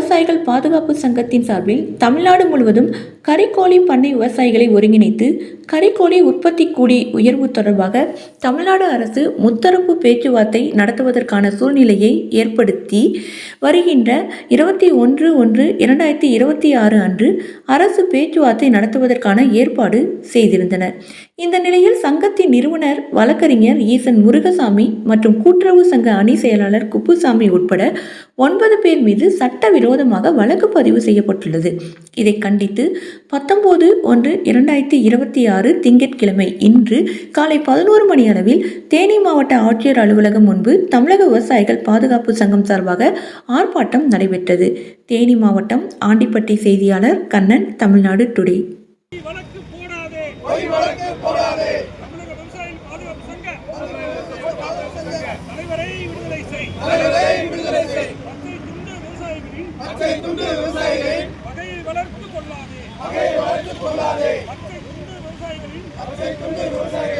விவசாயிகள் பாதுகாப்பு சங்கத்தின் சார்பில் தமிழ்நாடு முழுவதும் கறிக்கோழி பண்ணை விவசாயிகளை ஒருங்கிணைத்து கறிக்கோழி உற்பத்தி கூடி உயர்வு தொடர்பாக தமிழ்நாடு அரசு முத்தரப்பு பேச்சுவார்த்தை நடத்துவதற்கான சூழ்நிலையை ஏற்படுத்தி வருகின்ற இருபத்தி ஒன்று ஒன்று இரண்டாயிரத்தி இருபத்தி ஆறு அன்று அரசு பேச்சுவார்த்தை நடத்துவதற்கான ஏற்பாடு செய்திருந்தனர் இந்த நிலையில் சங்கத்தின் நிறுவனர் வழக்கறிஞர் ஈசன் முருகசாமி மற்றும் கூட்டுறவு சங்க அணி செயலாளர் குப்புசாமி உட்பட ஒன்பது பேர் மீது சட்டவிரோதமாக வழக்கு பதிவு செய்யப்பட்டுள்ளது. இதை கண்டித்து பத்தொன்பது ஒன்று இரண்டாயிரத்தி இருபத்தி ஆறு திங்கட்கிழமை இன்று காலை பதினோரு மணி அளவில் தேனி மாவட்ட ஆட்சியர் அலுவலகம் முன்பு தமிழக விவசாயிகள் பாதுகாப்பு சங்கம் சார்பாக ஆர்ப்பாட்டம் நடைபெற்றது. தேனி மாவட்டம் ஆண்டிப்பட்டி செய்தியாளர் கண்ணன் தமிழ்நாடு டுடே. போடாதே பொய் வழக்கு போடாதே. தமிழக விவசாயிகள் பாதுகாப்பு சங்க. தலைவரை விடுதலை செய். தலைவரை விடுதலை செய். பச்சை துண்டு விவசாயிகளின் பகையை வளர்த்து கொள்ளாதே. பகையை வளர்த்து கொள்ளாதே. பச்சை துண்டு விவசாயிகளின் பகையை